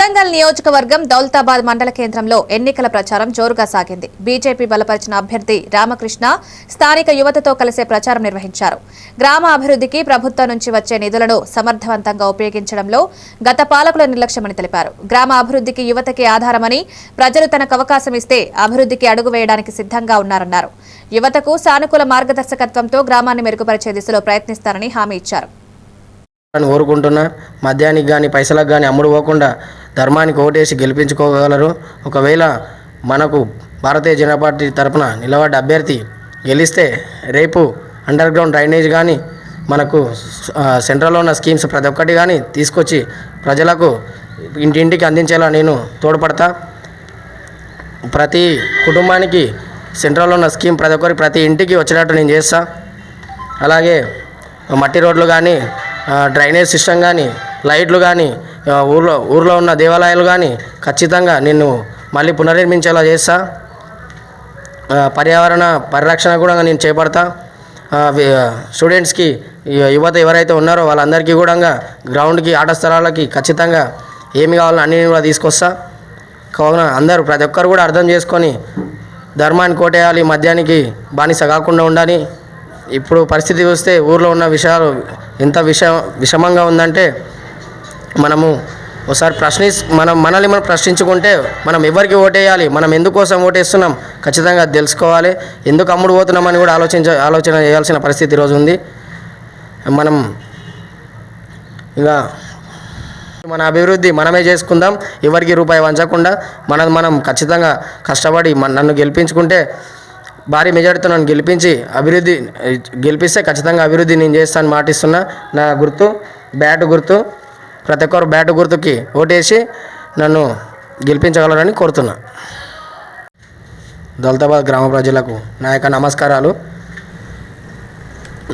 కొడంగల్ నియోజకవర్గం దౌలతాబాద్ మండల కేంద్రంలో ఎన్నికల ప్రచారం జోరుగా సాగింది. బీజేపీ బలపరిచిన అభ్యర్థి రామకృష్ణ స్థానిక యువతతో కలిసే ప్రచారం నిర్వహించారు. గ్రామ అభివృద్ధికి ప్రభుత్వం నుంచి వచ్చే నిధులను సమర్థవంతంగా ఉపయోగించడంలో గత పాలకుల నిర్లక్ష్యమని తెలిపారు. గ్రామ అభివృద్ధికి యువతకి ఆధారమని ప్రజలు తనకు అవకాశం ఇస్తే అభివృద్ధికి అడుగు వేయడానికి సిద్ధంగా ఉన్నారన్నారు. యువతకు సానుకూల మార్గదర్శకత్వంతో గ్రామాన్ని మెరుగుపరిచే దిశలో ప్రయత్నిస్తారని హామీ ఇచ్చారు. అని కోరుకుంటున్నా. మద్యానికి కానీ పైసలకు కానీ అమ్ముడు పోకుండా ధర్మానికి ఓటేసి గెలిపించుకోగలరు. ఒకవేళ మనకు భారతీయ జనతా పార్టీ తరపున నిలబడ్డ అభ్యర్థి గెలిస్తే రేపు అండర్ గ్రౌండ్ డ్రైనేజ్ కానీ మనకు సెంట్రల్లో ఉన్న స్కీమ్స్ ప్రతి ఒక్కటి కానీ తీసుకొచ్చి ప్రజలకు ఇంటింటికి అందించేలా నేను తోడ్పడతా. ప్రతి కుటుంబానికి సెంట్రల్లో ఉన్న స్కీమ్ ప్రతి ఒక్కరికి ప్రతి ఇంటికి వచ్చేటట్టు నేను చేస్తా. అలాగే మట్టి రోడ్లు కానీ డ్రైనేజ్ సిస్టమ్ కానీ లైట్లు కానీ ఊర్లో ఊర్లో ఉన్న దేవాలయాలు కానీ ఖచ్చితంగా నిన్ను మళ్ళీ పునర్నిర్మించేలా చేస్తా. పర్యావరణ పరిరక్షణ కూడా నేను చేపడతా. స్టూడెంట్స్కి యువత ఎవరైతే ఉన్నారో వాళ్ళందరికీ కూడా గ్రౌండ్కి ఆట స్థలాలకి ఖచ్చితంగా ఏమి కావాలో అన్ని కూడా తీసుకొస్తా. కావున అందరూ ప్రతి ఒక్కరు కూడా అర్థం చేసుకొని ధర్మాన్ని కోటేయాలి మద్యానికి బానిస కాకుండా ఉండాలి. ఇప్పుడు పరిస్థితి చూస్తే ఊర్లో ఉన్న విషయాలు ఎంత విష విషమంగా ఉందంటే మనము ఒకసారి ప్రశ్ని మనం మనల్ని మనం ప్రశ్నించుకుంటే మనం ఎవరికి ఓటేయాలి మనం ఎందుకోసం ఓటేస్తున్నాం ఖచ్చితంగా తెలుసుకోవాలి. ఎందుకు అమ్ముడు పోతున్నామని కూడా ఆలోచించ ఆలోచన చేయాల్సిన పరిస్థితి ఈరోజు ఉంది. మనం ఇలా మన అభివృద్ధి మనమే చేసుకుందాం ఎవరికి రూపాయి వంచకుండా మనది మనం ఖచ్చితంగా కష్టపడి మన నన్ను గెలిపించుకుంటే భారీ మెజార్టీతో నన్ను గెలిపించి అభివృద్ధి గెలిపిస్తే ఖచ్చితంగా అభివృద్ధి నేను చేస్తాను మాటిస్తున్నా నా గుర్తు బ్యాట్ గుర్తు ప్రతి ఒక్కరు బ్యాట్ గుర్తుకి ఓటేసి నన్ను గెలిపించగలరని కోరుతున్నా. దౌలతాబాద్ గ్రామ ప్రజలకు నా యొక్క నమస్కారాలు.